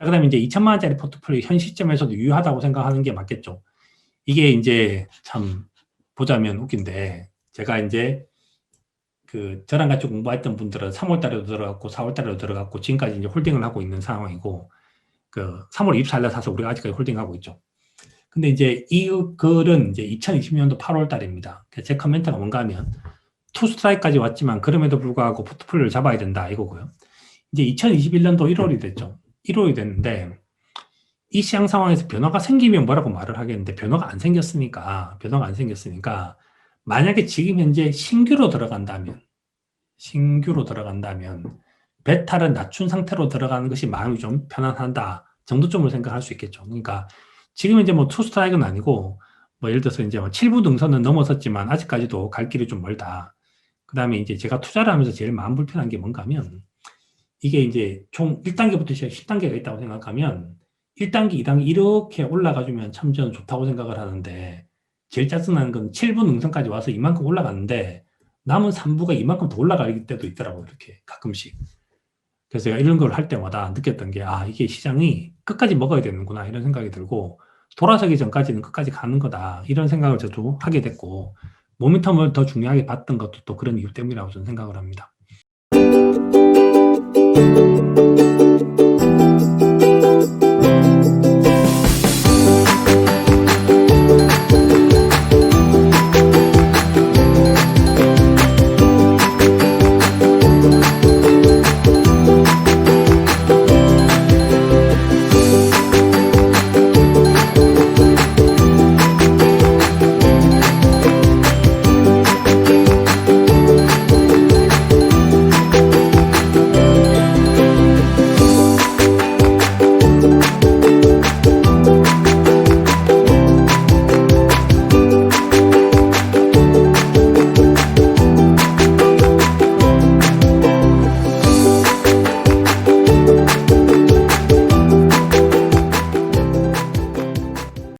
자, 그 다음에 이제 2천만 원짜리 포트폴리오 현 시점에서도 유효하다고 생각하는 게 맞겠죠. 이게 이제 참 보자면 웃긴데 제가 이제 그 저랑 같이 공부했던 분들은 3월 달에도 들어갔고 4월 달에도 들어갔고 지금까지 이제 홀딩을 하고 있는 상황이고 그 3월 24일 날 사서 우리가 아직까지 홀딩하고 있죠. 근데 이제 이 글은 이제 2020년도 8월 달입니다. 제 커멘트가 뭔가 하면 투 스트라이크까지 왔지만 그럼에도 불구하고 포트폴리오를 잡아야 된다 이거고요. 이제 2021년도 1월이 됐죠. 1월이 됐는데 이 시장 상황에서 변화가 생기면 뭐라고 말을 하겠는데 변화가 안 생겼으니까 변화가 안 생겼으니까 만약에 지금 현재 신규로 들어간다면 신규로 들어간다면 베타를 낮춘 상태로 들어가는 것이 마음이 좀 편안하다 정도점으로 생각할 수 있겠죠. 그러니까 지금 이제 뭐 투 스트라이크는 아니고 뭐 예를 들어서 이제 뭐 7부 등선은 넘어섰지만 아직까지도 갈 길이 좀 멀다. 그 다음에 이제 제가 투자를 하면서 제일 마음 불편한 게 뭔가 하면 이게 이제 총 1단계부터 시작 10단계가 있다고 생각하면 1단계, 2단계 이렇게 올라가주면 참 저는 좋다고 생각을 하는데 제일 짜증나는 건 7분 능선까지 와서 이만큼 올라갔는데 남은 3부가 이만큼 더 올라갈 때도 있더라고요. 이렇게 가끔씩. 그래서 제가 이런 걸 할 때마다 느꼈던 게 아, 이게 시장이 끝까지 먹어야 되는구나 이런 생각이 들고 돌아서기 전까지는 끝까지 가는 거다 이런 생각을 저도 하게 됐고 모멘텀을 더 중요하게 봤던 것도 또 그런 이유 때문이라고 저는 생각을 합니다.